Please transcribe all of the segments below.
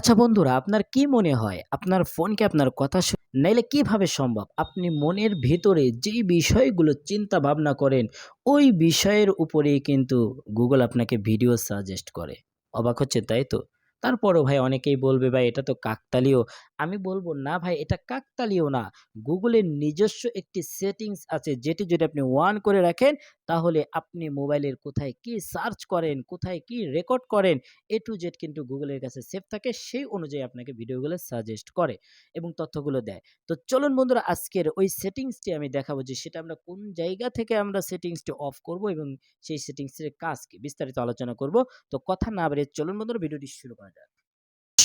আচ্ছা বন্ধুরা, আপনার কি মনে হয়? আপনার ফোনকে আপনার কথা নাইলে কীভাবে সম্ভব? আপনি মনের ভেতরে যেই বিষয়গুলো চিন্তা ভাবনা করেন, ওই বিষয়ের উপরেই কিন্তু গুগল আপনাকে ভিডিও সাজেস্ট করে। অবাক হচ্ছে তাই তো? তারপরও ভাই অনেকেই বলবে, ভাই, এটা তো কাকতালীয়। আমি বলব না ভাই, এটা কাকতালীয় না। গুগলের নিজস্ব একটি সেটিংস আছে, যেটি যদি আপনি ওয়ান করে রাখেন, তাহলে আপনি মোবাইলের কোথায় কি সার্চ করেন, কোথায় কি রেকর্ড করেন এ টু জেড কিন্তু গুগলের কাছে সেভ থাকে, সেই অনুযায়ী আপনাকে ভিডিওগুলো সাজেস্ট করে এবং তথ্যগুলো দেয়। তো চলুন বন্ধুরা, আজকের ওই সেটিংসটি আমি দেখাবো যে সেটা আমরা কোন জায়গা থেকে আমরা সেটিংসটি অফ করব এবং সেই সেটিংসের কাজ কি, বিস্তারিত আলোচনা করব। তো কথা না বেরিয়ে চলুন বন্ধুরা, ভিডিওটি শুরু করা যাক।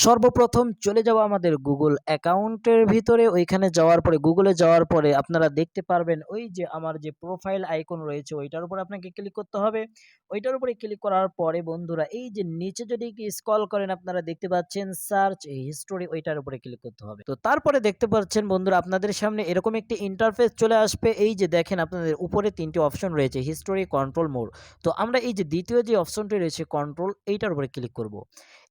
সর্বপ্রথম চলে যাব আমাদের গুগল অ্যাকাউন্টের ভিতরে। ওইখানে যাওয়ার পরে গুগলে যাওয়ার পরে আপনারা দেখতে পারবেন ওই যে আমার যে প্রোফাইল আইকন রয়েছে, ওইটার উপর আপনাকে ক্লিক করতে হবে। ওইটার উপরে ক্লিক করার পরে বন্ধুরা, এই যে নিচে যদি স্ক্রল করেন, আপনারা দেখতে পাচ্ছেন সার্চ হিস্টোরি ওইটার উপরে ক্লিক করতে হবে। তো তারপরে দেখতে পাচ্ছেন বন্ধুরা, আপনাদের সামনে এরকম একটি ইন্টারফেস চলে আসবে। এই যে দেখেন, আপনাদের উপরে তিনটি অপশন রয়েছে হিস্টোরি কন্ট্রোল মোড তো আমরা এই যে দ্বিতীয় যে অপশনটি রয়েছে কন্ট্রোল এইটার উপরে ক্লিক করব।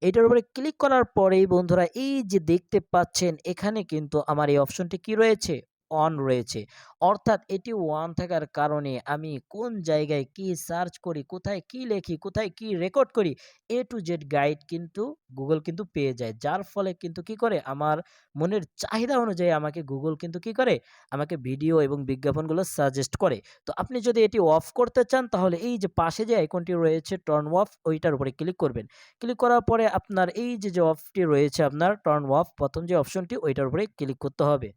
এইটার উপরে ক্লিক করার পরেই বন্ধুরা এই যে দেখতে পাচ্ছেন, এখানে কিন্তু আমার এই অপশনটি কি রয়েছে? অন রয়েছে। অর্থাৎ এটি ওয়ান থাকার কারণে আমি কোন জায়গায় কি সার্চ করি, কোথায় কি লেখি, কোথায় কি রেকর্ড করি এ টু জেড গাইড কিন্তু গুগল কিন্তু পেয়ে যায়। যার ফলে কিন্তু কি করে? আমার মনের চাহিদা অনুযায়ী আমাকে গুগল কিন্তু কি করে? আমাকে ভিডিও এবং বিজ্ঞাপনগুলো সাজেস্ট করে। তো আপনি যদি এটি অফ করতে চান, তাহলে এই যে পাশে যে আইকনটি রয়েছে টার্ন অফ ওইটার উপরে ক্লিক করবেন। ক্লিক করার পরে আপনার এই যে যে অফটি রয়েছে আপনার টার্ন অফ প্রথম যে অপশনটি ওইটার উপরে ক্লিক করতে হবে।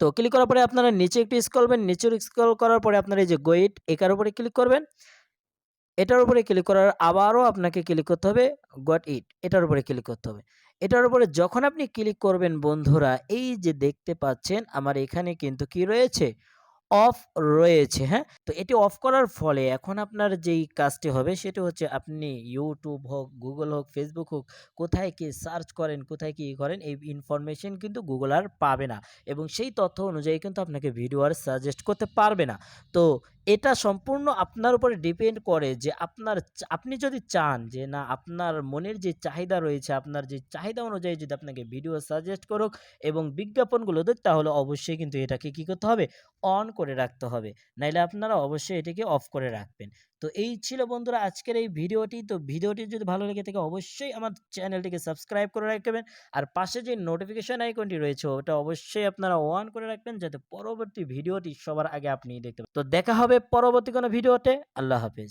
তো ক্লিক করার পরে আপনারা নিচে একটু স্ক্রল করবেন, নিচে স্কল করার পরে আপনারা এই যে গোইট একার উপরে ক্লিক করবেন। এটার উপরে ক্লিক করার আবারও আপনাকে ক্লিক করতে হবে গট ইট এটার উপরে ক্লিক করতে হবে। এটার উপরে যখন আপনি ক্লিক করবেন বন্ধুরা, এই যে দেখতে পাচ্ছেন, আমার এখানে কিন্তু কি রয়েছে? অফ রয়েছে হ্যাঁ? তো এটি অফ করার ফলে এখন আপনার যেই কাজটি হবে সেটি হচ্ছে আপনি ইউটিউব হোক গুগল হোক ফেসবুক হোক, কোথায় কি সার্চ করেন, কোথায় কি করেন, এই ইনফরমেশন কিন্তু গুগল আর পাবে না। এবং সেই তথ্য অনুযায়ী কিন্তু আপনাকে ভিডিও আর সাজেস্ট করতে পারবে না। তো এটা সম্পূর্ণ আপনার উপরে ডিপেন্ড করে যে আপনার আপনি যদি চান যে না, আপনার মনের যে চাহিদা রয়েছে, আপনার যে চাহিদা অনুযায়ী যদি আপনাকে ভিডিও সাজেস্ট করুক এবং বিজ্ঞাপনগুলো দেখ, তাহলে অবশ্যই কিন্তু এটাকে কি করতে হবে? অন করে রাখতে হবে। নাইলে আপনারা অবশ্যই এটিকে অফ করে রাখবেন। তো এই ছিল বন্ধুরা আজকের এই ভিডিওটি। তো ভিডিওটি যদি ভালো লেগে থাকে অবশ্যই আমার চ্যানেলটিকে সাবস্ক্রাইব করে রাখবেন। আর পাশে যে নোটিফিকেশন আইকনটি রয়েছে, ওটা অবশ্যই আপনারা অন করে রাখবেন যাতে পরবর্তী ভিডিওটি সবার আগে আপনি দেখতে তো দেখা হবে পরবর্তী কোনো ভিডিওতে। আল্লাহ হাফেজ।